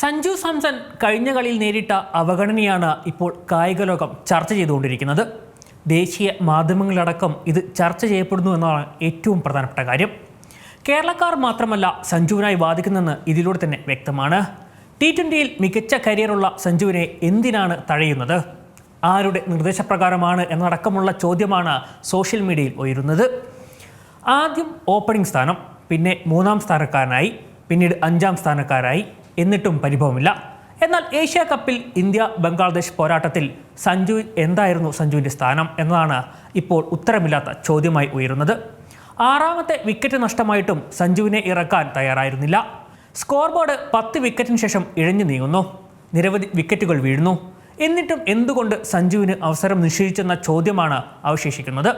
സഞ്ജു സാംസൺ കഴിഞ്ഞ കളിയിൽ നേരിട്ട അവഗണനയാണ് ഇപ്പോൾ കായിക ലോകം ചർച്ച ചെയ്തുകൊണ്ടിരിക്കുന്നത്. ദേശീയ മാധ്യമങ്ങളിലടക്കം ഇത് ചർച്ച ചെയ്യപ്പെടുന്നു എന്നതാണ് ഏറ്റവും പ്രധാനപ്പെട്ട കാര്യം. കേരളക്കാർ മാത്രമല്ല സഞ്ജുവിനായി വാദിക്കുന്നെന്ന് ഇതിലൂടെ തന്നെ വ്യക്തമാണ്. ടി ട്വന്റിയിൽ മികച്ച കരിയറുള്ള സഞ്ജുവിനെ എന്തിനാണ് തഴയുന്നത്? ആരുടെ നിർദ്ദേശപ്രകാരമാണ് എന്നടക്കമുള്ള ചോദ്യമാണ് സോഷ്യൽ മീഡിയയിൽ ഉയരുന്നത്. ആദ്യം ഓപ്പണിംഗ് സ്ഥാനം പിന്നെ മൂന്നാം സ്ഥാനക്കാരനായി പിന്നീട് അഞ്ചാം സ്ഥാനക്കാരായി എന്നിട്ടും പരിഭവമില്ല. എന്നാൽ ഏഷ്യ കപ്പിൽ ഇന്ത്യ ബംഗ്ലാദേശ് പോരാട്ടത്തിൽ സഞ്ജു എന്തായിരുന്നു സഞ്ജുവിന്റെ സ്ഥാനം എന്നതാണ് ഇപ്പോൾ ഉത്തരമില്ലാത്ത ചോദ്യമായി ഉയരുന്നത്. ആറാമത്തെ വിക്കറ്റ് നഷ്ടമായിട്ടും സഞ്ജുവിനെ ഇറക്കാൻ തയ്യാറായിരുന്നില്ല. സ്കോർ ബോർഡ് പത്ത് വിക്കറ്റിന് ശേഷം ഇഴഞ്ഞു നീങ്ങുന്നു. നിരവധി വിക്കറ്റുകൾ വീഴുന്നു. എന്നിട്ടും എന്തുകൊണ്ട് സഞ്ജുവിന് അവസരം നിഷേധിച്ചെന്ന ചോദ്യമാണ് അവശേഷിക്കുന്നത്.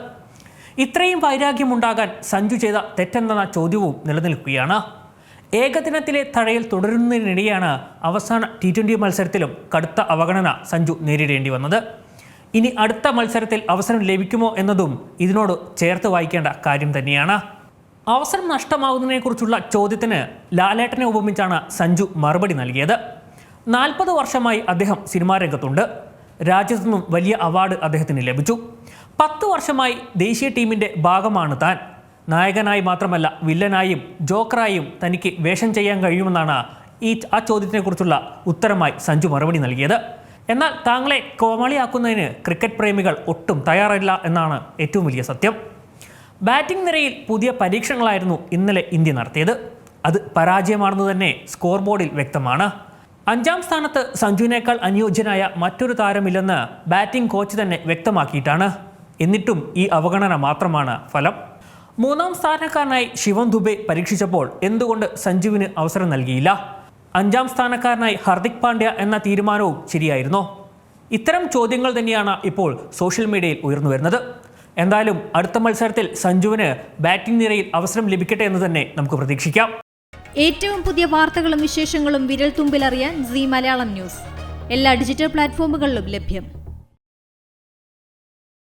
ഇത്രയും വൈരാഗ്യമുണ്ടാകാൻ സഞ്ജു ചെയ്ത തെറ്റെന്ന ചോദ്യവും നിലനിൽക്കുകയാണ്. ഏകദിനത്തിലെ തഴയിൽ തുടരുന്നതിനിടെയാണ് അവസാന ടി ട്വന്റി മത്സരത്തിലും കടുത്ത അവഗണന സഞ്ജു നേരിടേണ്ടി വന്നത്. ഇനി അടുത്ത മത്സരത്തിൽ അവസരം ലഭിക്കുമോ എന്നതും ഇതിനോട് ചേർത്ത് വായിക്കേണ്ട കാര്യം തന്നെയാണ്. അവസരം നഷ്ടമാകുന്നതിനെക്കുറിച്ചുള്ള ചോദ്യത്തിന് ലാലേട്ടനെ ഉപമിച്ചാണ് സഞ്ജു മറുപടി നൽകിയത്. നാൽപ്പത് വർഷമായി അദ്ദേഹം സിനിമാ രംഗത്തുണ്ട്. രാജ്യത്തു നിന്നും വലിയ അവാർഡ് അദ്ദേഹത്തിന് ലഭിച്ചു. പത്ത് വർഷമായി ദേശീയ ടീമിന്റെ ഭാഗമാണ് താൻ. നായകനായി മാത്രമല്ല വില്ലനായും ജോക്കറായും തനിക്ക് വേഷം ചെയ്യാൻ കഴിയുമെന്നാണ് ഈ ആ ചോദ്യത്തിനെക്കുറിച്ചുള്ള ഉത്തരമായി സഞ്ജു മറുപടി നൽകിയത്. എന്നാൽ താങ്കളെ കോമാളിയാക്കുന്നതിന് ക്രിക്കറ്റ് പ്രേമികൾ ഒട്ടും തയ്യാറല്ല എന്നാണ് ഏറ്റവും വലിയ സത്യം. ബാറ്റിംഗ് നിരയിൽ പുതിയ പരീക്ഷണങ്ങളായിരുന്നു ഇന്നലെ ഇന്ത്യ നടത്തിയത്. അത് പരാജയമാണെന്ന് തന്നെ സ്കോർ ബോർഡിൽ വ്യക്തമാണ്. അഞ്ചാം സ്ഥാനത്ത് സഞ്ജുവിനേക്കാൾ അനുയോജ്യനായ മറ്റൊരു താരമില്ലെന്ന് ബാറ്റിംഗ് കോച്ച് തന്നെ വ്യക്തമാക്കിയിട്ടാണ്. എന്നിട്ടും ഈ അവഗണന മാത്രമാണ് ഫലം. മൂന്നാം സ്ഥാനക്കാരനായി ശിവൻ ദുബെ പരീക്ഷിച്ചപ്പോൾ എന്തുകൊണ്ട് സഞ്ജുവിന് അവസരം നൽകിയില്ല? അഞ്ചാം സ്ഥാനക്കാരനായി ഹർദിക് പാണ്ഡ്യ എന്ന തീരുമാനവും ശരിയായിരുന്നോ? ഇത്തരം ചോദ്യങ്ങൾ തന്നെയാണ് ഇപ്പോൾ സോഷ്യൽ മീഡിയയിൽ ഉയർന്നു വരുന്നത്. എന്തായാലും അടുത്ത മത്സരത്തിൽ സഞ്ജുവിന് ബാറ്റിംഗ് നിരയിൽ അവസരം ലഭിക്കട്ടെ എന്ന് തന്നെ നമുക്ക് പ്രതീക്ഷിക്കാം. ഏറ്റവും പുതിയ വാർത്തകളും വിശേഷങ്ങളും വിരൽ തുമ്പിലറിയാൻ സി മലയാളം ന്യൂസ്. എല്ലാ ഡിജിറ്റൽ പ്ലാറ്റ്ഫോമുകളിലും ലഭ്യം.